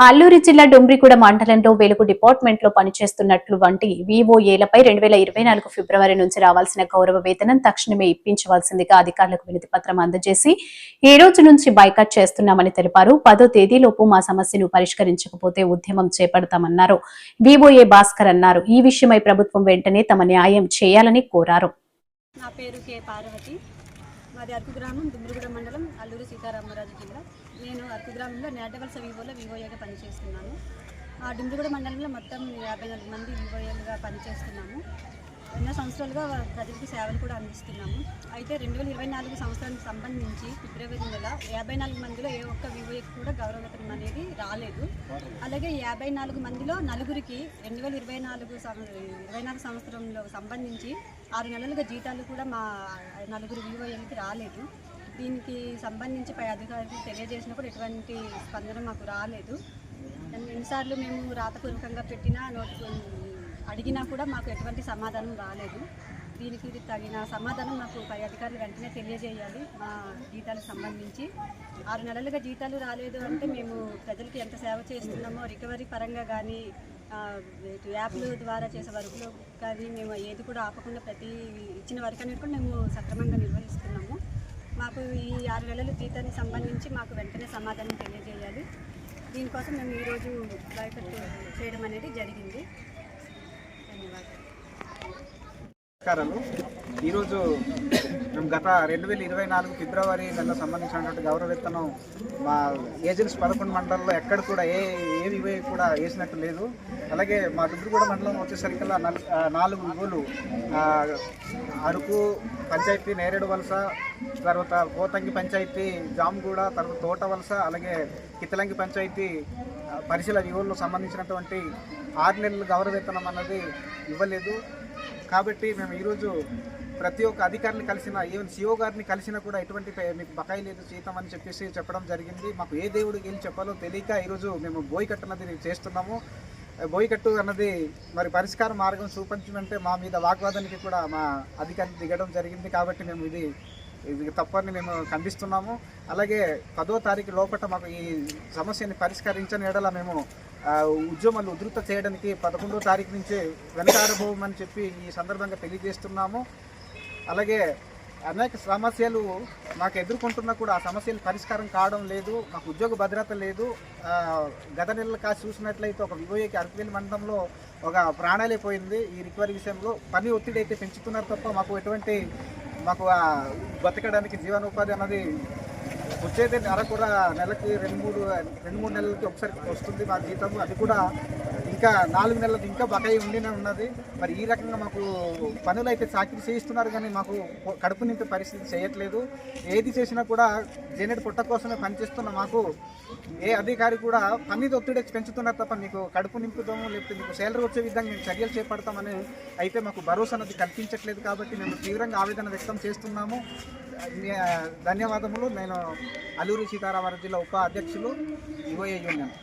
అల్లూరి జిల్లా డుమ్రిగూడ మండలంలో వెలుగు డిపార్ట్మెంట్లో పనిచేస్తున్నట్లు వంటి వివోఏలపై రెండు వేల ఇరవై నాలుగు ఫిబ్రవరి నుంచి రావాల్సిన గౌరవ వేతనం తక్షణమే ఇప్పించవలసిందిగా అధికారులకు వినతి పత్రం అందజేసి ఈ రోజు నుంచి బైకాట్ చేస్తున్నామని తెలిపారు. పదో తేదీలోపు మా సమస్యను పరిష్కరించకపోతే ఉద్యమం చేపడతామన్నారు. వివోఏ భాస్కర్ అన్నారు. ఈ విషయమై ప్రభుత్వం వెంటనే తమ న్యాయం చేయాలని కోరారు. నా పేరు కే. పార్వతి. మాది అరకు గ్రామం దుమ్మిగూడ మండలం అల్లూరు సీతారామరాజు జిల్లా. నేను అరకు గ్రామంలో నేటవలస వివోలో వివోఏగా పనిచేస్తున్నాను. ఆ డుమ్మిరిగూడ మండలంలో మొత్తం యాభై నాలుగు మంది వివోఏలుగా పనిచేస్తున్నాము. ఎన్నో సంవత్సరాలుగా ప్రజలకు సేవలు కూడా అందిస్తున్నాము. అయితే రెండు వేల ఇరవై నాలుగు సంవత్సరానికి సంబంధించి ఫిబ్రవరి నెల యాభై నాలుగు మందిలో ఏ ఒక్క వివోఏకి కూడా గౌరవవేతనం అనేది రాలేదు. అలాగే యాభై నాలుగు మందిలో నలుగురికి రెండు వేల ఇరవై నాలుగు ఇరవై నాలుగు సంవత్సరంలో సంబంధించి ఆరు నెలలుగా జీతాలు కూడా మా నలుగురు వివోఏలకి రాలేదు. దీనికి సంబంధించి పై అధికారులకు తెలియజేసినప్పుడు ఎటువంటి స్పందన మాకు రాలేదు. ఎన్నిసార్లు మేము రాతపూర్వకంగా పెట్టినా నోటి అడిగినా కూడా మాకు ఎటువంటి సమాధానం రాలేదు. దీనికి తగిన సమాధానం మాకు పై అధికారులు వెంటనే తెలియజేయాలి మా జీతాలకు సంబంధించి. ఆరు నెలలుగా జీతాలు రాలేదు అంటే మేము ప్రజలకి ఎంత సేవ చేస్తున్నామో రికవరీ పరంగా కానీ యాప్ల ద్వారా చేసే వర్క్లు కానీ మేము ఏది కూడా ఆపకుండా ప్రతి ఇచ్చిన వర్క్ అనేది కూడా మేము సక్రమంగా నిర్వహిస్తున్నాము. మాకు ఈ ఆరు నెలల జీతానికి సంబంధించి మాకు వెంటనే సమాధానం తెలియజేయాలి. దీనికోసం మేము ఈరోజు బయట చేయడం అనేది జరిగింది. ధన్యవాదాలు నమస్కారాలు ఈరోజు మేము గత రెండు వేల ఇరవై నాలుగు ఫిబ్రవరి నెల సంబంధించినటువంటి గౌరవ విత్తనం మా ఏజెన్సీ పదకొండు మండలంలో ఎక్కడ కూడా ఏ ఏవి కూడా వేసినట్టు లేదు. అలాగే మా దుబ్బుగూడ మండలం వచ్చేసరికల్లా నల్- నాలుగు వివోలు అరకు పంచాయతీ నేరేడు వలస తర్వాత పోతంగి పంచాయతీ జామ్గూడ తర్వాత తోట వలస అలాగే కితలంగి పంచాయతీ పరిశీల వివోల్లో సంబంధించినటువంటి ఆరు నెలల గౌరవ వేతనం అన్నది ఇవ్వలేదు. కాబట్టి మేము ఈరోజు ప్రతి ఒక్క అధికారిని కలిసిన ఈవెన్ సిఓ గారిని కలిసినా కూడా ఎటువంటి మీకు బకాయి లేదు జీతం అని చెప్పేసి చెప్పడం జరిగింది. మాకు ఏ దేవుడికి ఏం చెప్పాలో తెలియక ఈరోజు మేము బోయికట్టు అన్నది చేస్తున్నాము. బోయికట్టు అన్నది మరి పరిష్కార మార్గం చూపించమంటే మా మీద వాగ్వాదానికి కూడా మా అధికారి దిగడం జరిగింది. కాబట్టి మేము ఇది ఇది తప్పని మేము ఖండిస్తున్నాము. అలాగే పదో తారీఖు లోపల మాకు ఈ సమస్యని పరిష్కరించని ఎడల మేము ఉద్యమాలు ఉధృత చేయడానికి పదకొండో తారీఖు నుంచే వెనకాడబోమని చెప్పి ఈ సందర్భంగా తెలియజేస్తున్నాము. అలాగే అనేక సమస్యలు మాకు ఎదుర్కొంటున్నా కూడా ఆ సమస్యలు పరిష్కారం కావడం లేదు మాకు ఉద్యోగ భద్రత లేదు. గత నెలలు కాసి చూసినట్లయితే ఒక వివోఏకి అరకువేలి మండలంలో ఒక ప్రాణాలే పోయింది ఈ రికవరీ విషయంలో. పని ఒత్తిడి అయితే పెంచుతున్నారు తప్ప మాకు ఎటువంటి మాకు బతకడానికి జీవనోపాధి అన్నది వచ్చేది నెల కూడా నెలకి రెండు మూడు రెండు మూడు నెలలకి ఒకసారి వస్తుంది మా జీతం అది కూడా ఇంకా నాలుగు నెలలకి ఇంకా బకాయి ఉండినే ఉన్నది. మరి ఈ రకంగా మాకు పనులు అయితే చాకరీ చేయిస్తున్నారు కానీ మాకు కడుపు నింపే పరిస్థితి చేయట్లేదు. ఏది చేసినా కూడా జనరేట్ పుట్ట కోసమే పనిచేస్తున్న మాకు ఏ అధికారి కూడా పని ఒత్తిడి పెంచుతున్నారు తప్ప మీకు కడుపు నింపుతాము లేకపోతే మీకు శాలరీ వచ్చే విధంగా మేము చర్యలు చేపడతామని అయితే మాకు భరోసా అనేది కల్పించట్లేదు కాబట్టి మేము తీవ్రంగా ఆవేదన వ్యక్తం చేస్తున్నాము. ధన్యవాదములు. నేను అల్లూరి సీతారామరాజు జిల్లా ఉప అధ్యక్షులు యువఏ యూనియన్.